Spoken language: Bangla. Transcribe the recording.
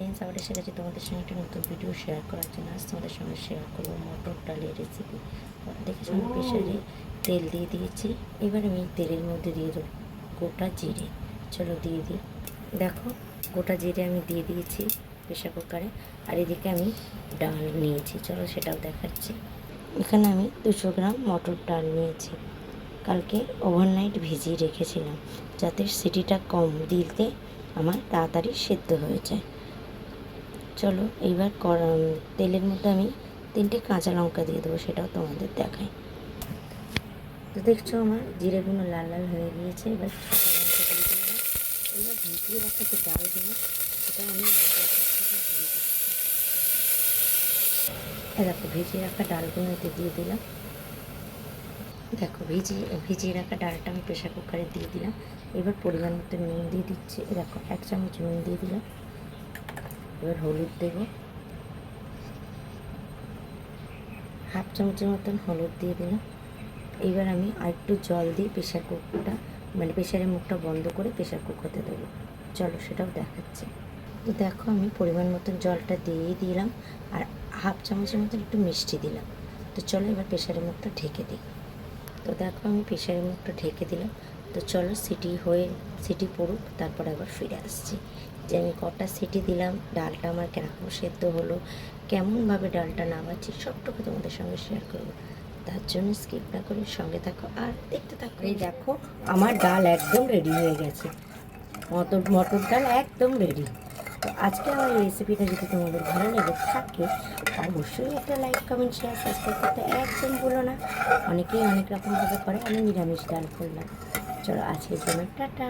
ফ্রেন্ডস আবার এসে গেছি তোমাদের সঙ্গে একটা নতুন ভিডিও শেয়ার করার জন্য। আজ তোমাদের সঙ্গে শেয়ার করব মটর ডালের রেসিপি দেখেছ আমি প্রেশারে তেল দিয়ে দিয়েছি। এবার আমি তেলের মধ্যে দিয়ে দেবো গোটা জিরে। চলো দিয়ে দিই। দেখো গোটা জিরে আমি দিয়ে দিয়েছি প্রেশার কুকারে আর এদিকে আমি ডাল নিয়েছি। চলো সেটাও দেখাচ্ছি। এখানে আমি দুশো গ্রাম মটর ডাল নিয়েছি। কালকে ওভারনাইট ভিজিয়ে রেখেছিলাম। যাতে সিটিটা কম দিতে আমার তাড়াতাড়ি সেদ্ধ হয়ে যায়। চলো, এইবার তেলের মধ্যে আমি তিনটে কাঁচা লঙ্কা দিয়ে দেবো, সেটাও তোমাদের দেখাই। তো দেখছ আমার জিরেগুলো লাল লাল হয়ে গিয়েছে, এবার দিয়ে এবার ভিজিয়ে রাখা যে ডাল দেবো, সেটা আমি দিয়ে দেখো, ভিজিয়ে রাখা ডালগুলো এতে দিয়ে দিলাম। দেখো ভিজিয়ে ভিজিয়ে রাখা ডালটা আমি প্রেশার কুকারে দিয়ে দিলাম। এবার পরিমাণ মতো নুন দিয়ে দিচ্ছি। দেখো, এক চামচ নুন দিয়ে দিলাম। এবার হলুদ দেব। হাফ চামচের মতন হলুদ দিয়ে দিলাম। এবার আমি আরেকটু জল দিয়ে প্রেশার কুকারটা মানে প্রেশারের মুখটা বন্ধ করে প্রেশার কুকারতে দেবো। চলো সেটাও দেখাচ্ছে। তো দেখো আমি পরিমাণ মতন জলটা দিয়ে দিলাম আর হাফ চামচের মতন একটু মিষ্টি দিলাম। তো চলো এবার প্রেশারের মুখটা ঢেকে দিই। তো দেখো আমি প্রেশারের মুখটা ঢেকে দিলাম। তো চলো সিটি হয়ে, সিটি পড়ুক, তারপর আবার ফিরে আসছি। যে আমি কটা সিটি দিলাম, ডালটা আমার কেরকম সেদ্ধ হলো, কেমনভাবে ডালটা নামাচ্ছি সবটুকু তোমাদের সঙ্গে শেয়ার করব। তার জন্য স্কিপ না করে সঙ্গে থাকো আর দেখতে থাকো। এই দেখো, আমার ডাল একদম রেডি হয়ে গেছে। মটর মটর ডাল একদম রেডি তো আজকে আমার এই রেসিপিটা যদি তোমাদের ভালো লেগে থাকে, অবশ্যই একটা লাইক কমেন্ট শেয়ার সাবস্ক্রাইব করতে একদম ভুলো না। অনেকেই অনেক রকমভাবে করে, আমি নিরামিষ ডাল করলাম। চলো আজকের জন্য টাটা।